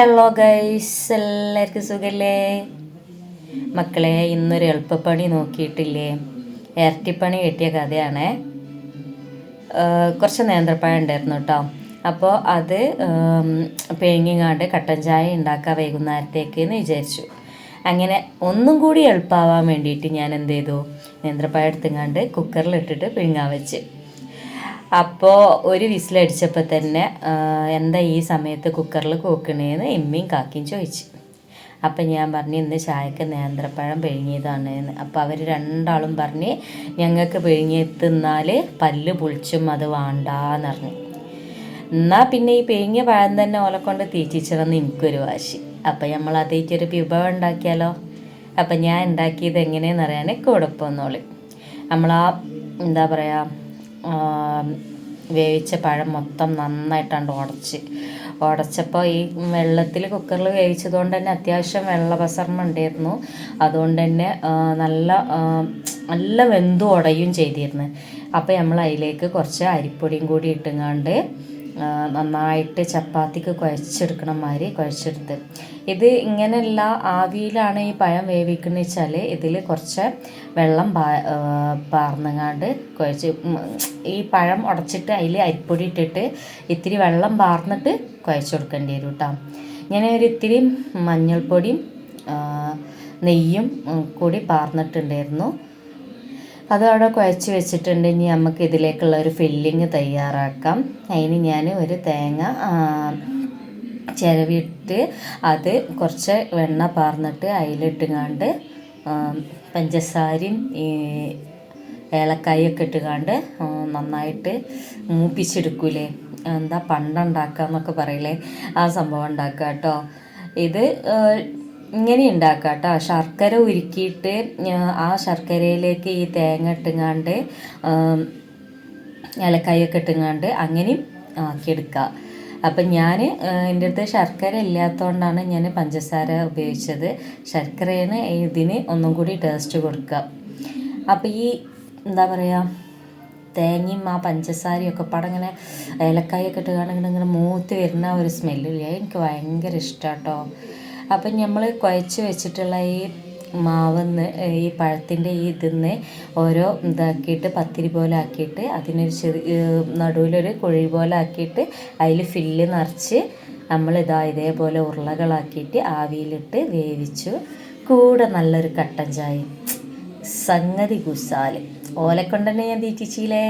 Hello guys എല്ലാവർക്കും സുഖല്ലേ? മക്കളെ ഇന്നൊരു എളുപ്പപ്പണി നോക്കിയിട്ടില്ലേ? ഇരട്ടിപ്പണി കിട്ടിയ കഥയാണ്. കുറച്ച് നേന്ത്രപ്പഴം ഉണ്ടായിരുന്നു കേട്ടോ. അപ്പോൾ അത് പിഴുങ്ങിങ്ങാണ്ട് കട്ടൻ ചായ ഉണ്ടാക്കാൻ വൈകുന്നേരത്തേക്ക് എന്ന് വിചാരിച്ചു. അങ്ങനെ ഒന്നും കൂടി എളുപ്പമാവാൻ വേണ്ടിയിട്ട് ഞാൻ എന്ത് ചെയ്തു? നേന്ത്രപ്പഴം എടുത്തുങ്ങാണ്ട് കുക്കറിലിട്ടിട്ട് പിഴുങ്ങാൻ വെച്ച്. അപ്പോൾ ഒരു വിസിലടിച്ചപ്പോൾ തന്നെ എന്താ ഈ സമയത്ത് കുക്കറിൽ കൂക്കണേന്ന് എമ്മയും കാക്കിയും ചോദിച്ചു അപ്പം ഞാൻ പറഞ്ഞു ഇന്ന് ചായക്ക് നേന്ത്രപ്പഴം എന്ന് അപ്പോൾ അവർ രണ്ടാളും പറഞ്ഞ് ഞങ്ങൾക്ക് പിഴിഞ്ഞെത്തുന്നാൽ തിന്നാൽ പല്ല് പുളിച്ചും അത് വേണ്ടാന്ന് പറഞ്ഞു എന്നാൽ പിന്നെ ഈ പിഴുങ്ങിയ പഴം തന്നെ ഓലക്കൊണ്ട് കൊണ്ട് തീറ്റിച്ചണമെന്ന് എനിക്കൊരു വാശി. അപ്പം നമ്മൾ അതേക്കൊരു വിഭവം ഉണ്ടാക്കിയാലോ? അപ്പം ഞാൻ ഉണ്ടാക്കിയത് എങ്ങനെയെന്ന് അറിയാൻ കുഴപ്പമൊന്നുള്ളു നമ്മളാ എന്താ പറയുക വേവിച്ച പഴം മൊത്തം നന്നായിട്ടാണ് ഉടച്ച്. ഉടച്ചപ്പോൾ ഈ വെള്ളത്തിൽ കുക്കറിൽ വേവിച്ചതുകൊണ്ട് തന്നെ അത്യാവശ്യം വെള്ളപസരണം ഉണ്ടായിരുന്നു. അതുകൊണ്ട് തന്നെ നല്ല നല്ല വെന്തു ഉടയും ചെയ്തിരുന്നു. അപ്പോൾ നമ്മൾ അതിലേക്ക് കുറച്ച് അരിപ്പൊടിയും കൂടി ഇട്ടുങ്ങാണ്ട് നന്നായിട്ട് ചപ്പാത്തിക്ക് കുഴച്ചെടുക്കണ മാതിരി കുഴച്ചെടുത്ത്. ഇത് ഇങ്ങനെയുള്ള ആവിയിലാണ് ഈ പഴം വേവിക്കുന്നത് വെച്ചാൽ ഇതിൽ കുറച്ച് വെള്ളം പാ കുഴച്ച് ഈ പഴം ഉടച്ചിട്ട് അതിൽ അരിപ്പൊടി ഇട്ടിട്ട് ഇത്തിരി വെള്ളം പാർന്നിട്ട് കുഴച്ച് കൊടുക്കേണ്ടി വരും കേട്ടോ ഇങ്ങനെ ഒരു ഇത്തിരി മഞ്ഞൾപ്പൊടിയും നെയ്യും കൂടി പാർന്നിട്ടുണ്ടായിരുന്നു. അത് അവിടെ കുഴച്ച് വെച്ചിട്ടുണ്ട്. ഇനി നമുക്ക് ഇതിലേക്കുള്ള ഒരു ഫില്ലിങ് തയ്യാറാക്കാം. അതിന് ഞാൻ ഒരു തേങ്ങ ചിരവിട്ട് അത് കുറച്ച് വെണ്ണ പാർന്നിട്ട് അതിലിട്ടുകാണ്ട് പഞ്ചസാരയും ഏലക്കായൊക്കെ ഇട്ടുകാണ്ട് നന്നായിട്ട് മൂപ്പിച്ചെടുക്കൂലേ? എന്താ പണ്ടുണ്ടാക്കുക എന്നൊക്കെ പറയില്ലേ? ആ സംഭവം ഉണ്ടാക്കുക കേട്ടോ ഇത് ഇങ്ങനെ ഉണ്ടാക്കുക കേട്ടോ. ശർക്കര ഉരുക്കിയിട്ട് ആ, ശർക്കരയിലേക്ക് ഈ തേങ്ങ ഇട്ടുങ്ങാണ്ട് ഇലക്കായൊക്കെ ഇട്ടുങ്ങാണ്ട് അങ്ങനെയും ആക്കിയെടുക്കുക. അപ്പം ഞാൻ എന്റെ അടുത്ത് ശർക്കര ഇല്ലാത്തതുകൊണ്ടാണ് ഞാൻ പഞ്ചസാര ഉപയോഗിച്ചത്. ശർക്കരയാണ് ഇതിന് ഒന്നും കൂടി ടേസ്റ്റ് കൊടുക്കുക. അപ്പോൾ ഈ എന്താ പറയുക തേങ്ങയും ആ പഞ്ചസാരയും ഒക്കെ പാടെ ഇങ്ങനെ ഏലക്കായൊക്കെ ഇട്ട് ഇങ്ങനെ മൂത്ത് വരുന്ന ഒരു സ്മെല്ലില്ലേ എനിക്ക് ഭയങ്കര ഇഷ്ടമാണ് കേട്ടോ അപ്പം നമ്മൾ കുഴച്ച് വെച്ചിട്ടുള്ള ഈ മാവെന്ന് ഈ പഴത്തിന്റെ ഈ ഇതിന്ന് ഓരോ ഇതാക്കിയിട്ട് പത്തിരി പോലെ ആക്കിയിട്ട് അതിനൊരു ചെറിയ നടുവിലൊരു കുഴി പോലെ ആക്കിയിട്ട് അതിൽ ഫില്ല് നിറച്ച് നമ്മൾ ഇതാ ഇതേപോലെ ഉരുളകളാക്കിയിട്ട് ആവിയിലിട്ട് വേവിച്ചു. കൂടെ നല്ലൊരു കട്ടൻ ചായ സംഗതി കുസാൽ ഓലക്കൊണ്ടന്നെ ഞാൻ തീറ്റിച്ചില്ലേ